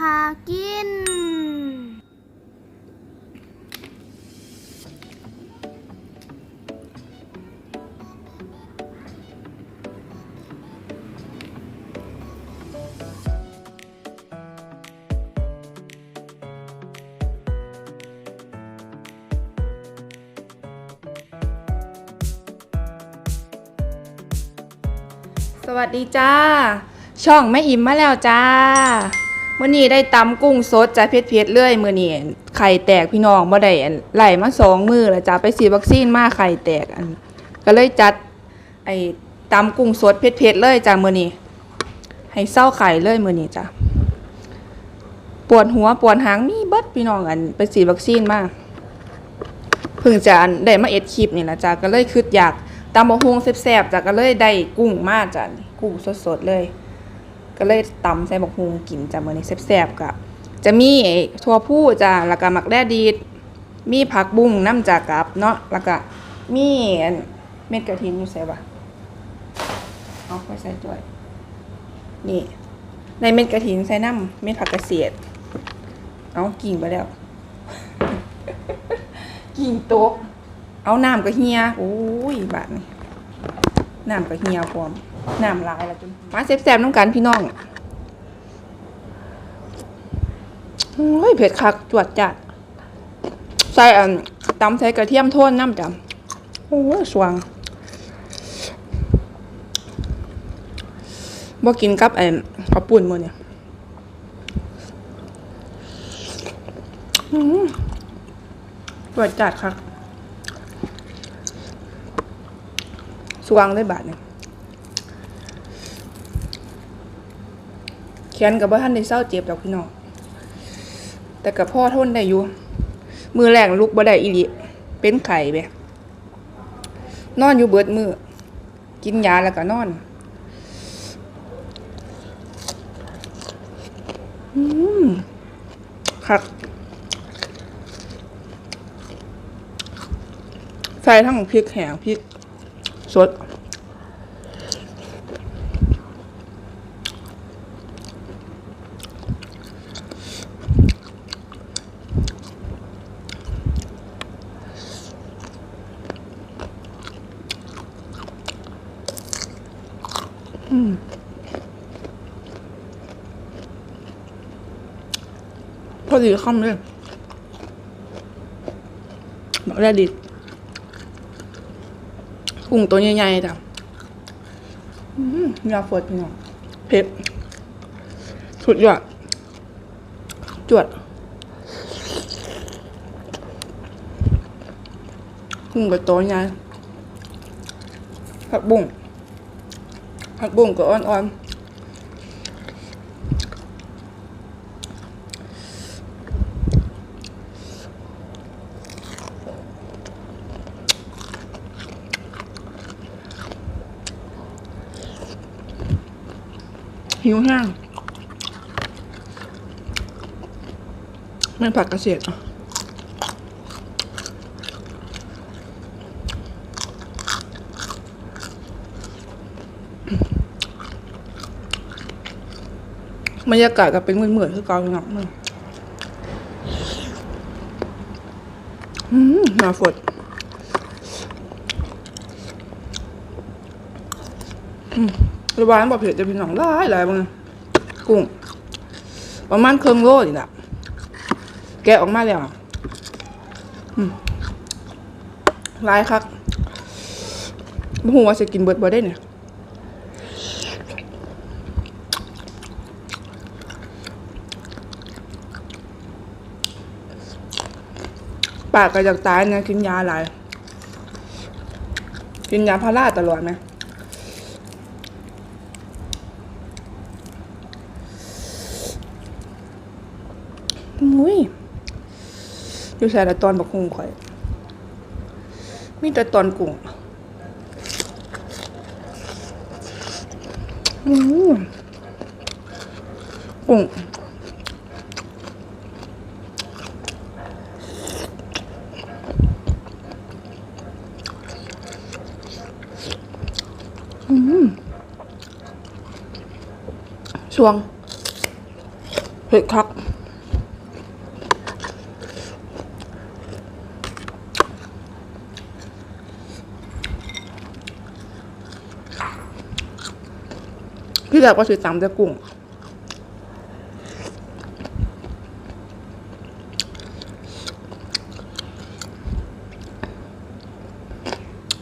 พากิน สวัสดีจ้า ช่องแม่อิ่มมาแล้วจ้า มื่อนี้ได้ตำกุ้งสดจ้าเพชรเพชรเรื่อยมื่อนี้ไข่แตกพี่น้องบ่ได้ไหลมาสองมือแล้วจ้าไปฉีดวัคซีนมาไข่แตกอันก็เลยจัดไอ้ตำกุ้งสดเพชรเพชรเลยจ้ามื่อนี้ให้เศร้าไข่เลยมื่อนี้จ้าปวดหัวปวดหางมีเบิดพี่น้องอันไปฉีดวัคซีนมาเพิ่งจะได้มาเอ็ดคลิปนี่นะจ้าก็เลยคิดอยากตำบะฮวงแซ่บๆจ้ะก็เลยได้กุ้งมาจ้ะกุ้งสดๆเลย ก็เลยตำใส่บะฮวงกินจ้ะมื้อนี้แซ่บๆกะจะมีไอ้ถั่วผู้จ้ะแล้วก็หมักแด้ดีดมีผักบุ้งน้ำจากกับเนาะแล้วก็มีเม็ดกระถินอยู่ใส่บ่เอาไปใส่ด้วยนี่ในเม็ดกระถินใส่น้ำเม็ดผักกระเสียดเอากิ่งไปแล้ว กิ่งโต๊ะเอาน้ำก็เฮียโอ้ยบาดนี่น้ำก็เฮียพร้อม น้ำลายล้วจนมาแซ่บๆน้ำกันพี่น้องโอ้ยเผ็ดคักจวดจัดใส่อันตำใส่กระเทียมโทนน้ำจ้ะโอ้ยสวงบ่กินกับไอ้ข้าวปุ้นมื้อเนี่ยอื้อจวดจัดคักสว่างได้บาทเนี่ยแข นกับว่าท่านได้เศร้าเจ็บดอกพี่น้อง แต่กับพ่อทนได้อยู่ มือแรงลุกบ่ได้อีหลีเป็นไข่ไปนอนอยู่เบิดมือ กินยาแล้วก็นอนอืมคักใส่ทั้งพริกแห้งพริกสด อืม พอดีคำเลยบอกได้ดิกุ้งตัวใหญ่ๆจ้ะอืมยาฝดพี่น้องเผ็ดสุดยอดจวดกุ้งกับตัวใหญ่ผักบุ้งผักบุ้งก็อ่อนๆ หิวแห้งไม่ผักกระเสียดอะบรรยากาศก็เป็นเหมือนๆคือเกาหนักมึงอืมหนาฝดอืม ระบายบอกเผ็ดจะเป็นหนองได้หลายบ้างกุ้งประมาณเครึ่งโลนี่แหละแกะออกมาแล้วลายคักบ่ฮู้ว่าจะกินเบิดบ่ได้เนี่ยปากก็อยากตายเนะกินยาหลาย กินยาพาราตลอดไหม อุ้ยอยู่ใส่แต่ตอนบักฮุงข่อย มีแต่ตอนกุ้งอืมกุ้งช่วงเผ็ดคัก พี่แรกก็ซื้อตำแต่กุ้ง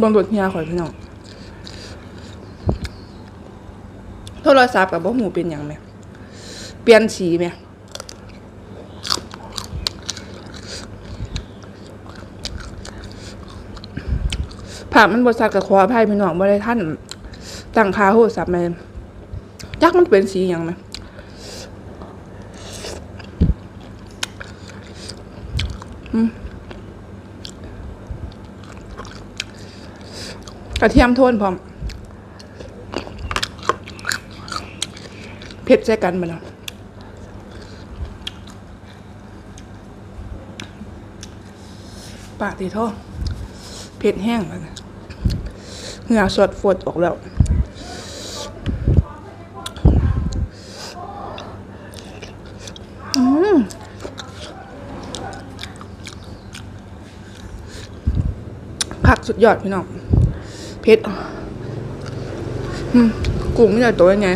บนรถเฮียข่อยพี่น้องโทรศัพท์กับบ่หูเป็นยังไหม เปลี่ยนสีไหมผ่ามันบริษัทกับขออภัยพี่น้องบ่ได้ท่านตั้งคาโทรศัพท์แม่นจั กมันเป็นสีหยังไหมกระเทียมโทนพร้อมเผ็ดใส่กันมาแล้วปากตีท่อเผ็ดแห้งแล้วเหงื่อสดฝดออกแล้ว อืม ผักสุดยอดพี่น้อง เผ็ดกุ้งไม่ใหญ่ตัวยังไง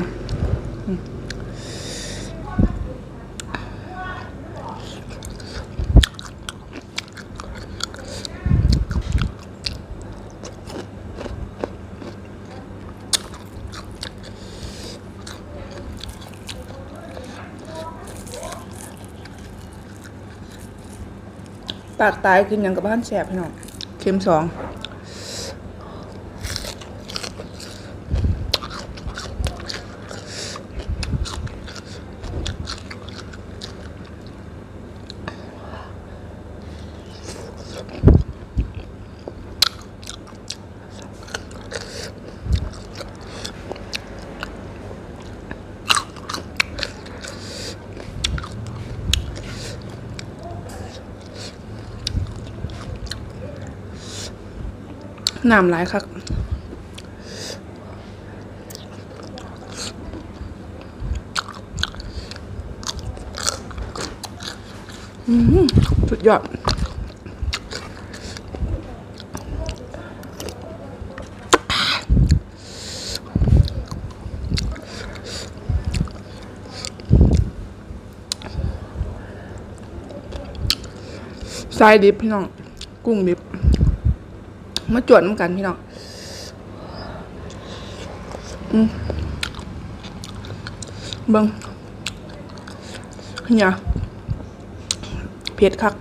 ปากตายกินอยังกับบ้านแสบพี่น้องเข็มสอง น้ำหลายคักอืมสุดยอดทรายดิบพี่น้อง กุ้งดิบ มาจวดน้ำกันพี่น้องเบิ้งเนี่ยเผ็ดคัก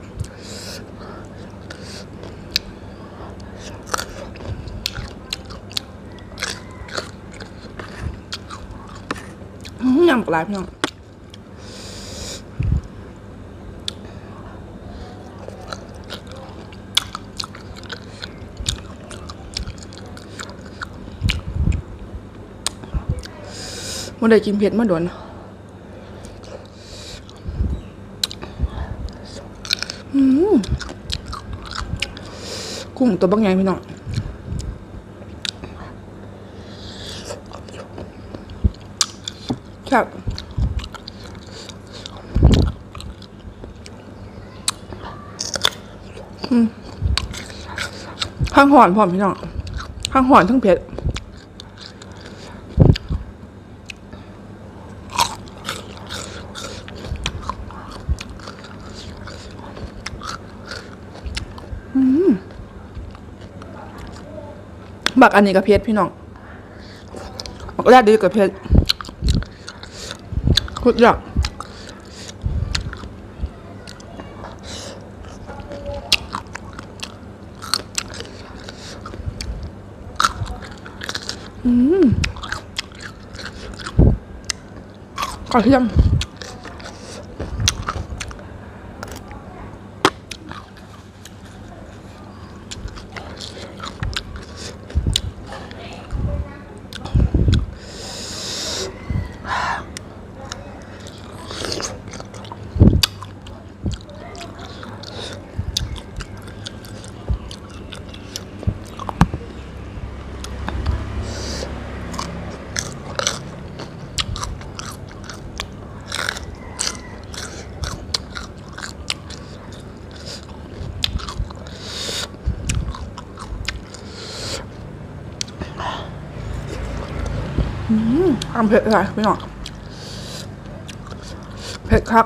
อื้อยำปลาพี่น้อง มันได้กินเผ็ดมาโดนอืมกุ้งตัวบางใหญ่พี่น้องครับข้างหอนพร้อมพี่น้องข้างหอนทั้งเผ็ด บักอันนี้กับเพชรพี่น้องบักแรกดีกับเพชรคุดยอดอืมกระเทียม เผ็ดอะไรพี่น้องเผ็ดครับ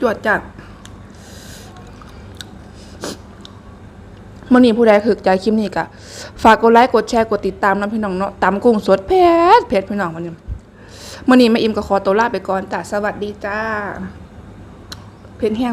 จวดจัดมื่อนี้ผู้ใดถึกใจคลิปนี้ก็ฝากกดไลค์กดแชร์กดติดตามนะพี่น้องเนาะตำกุ้งสดเผ็ดเผ็ดพี่น้องวันนี้มื่อนี้แม่อิมก็ขอตัวลาไปก่อนจ้ะสวัสดีจ้า เผ็ดแห้ง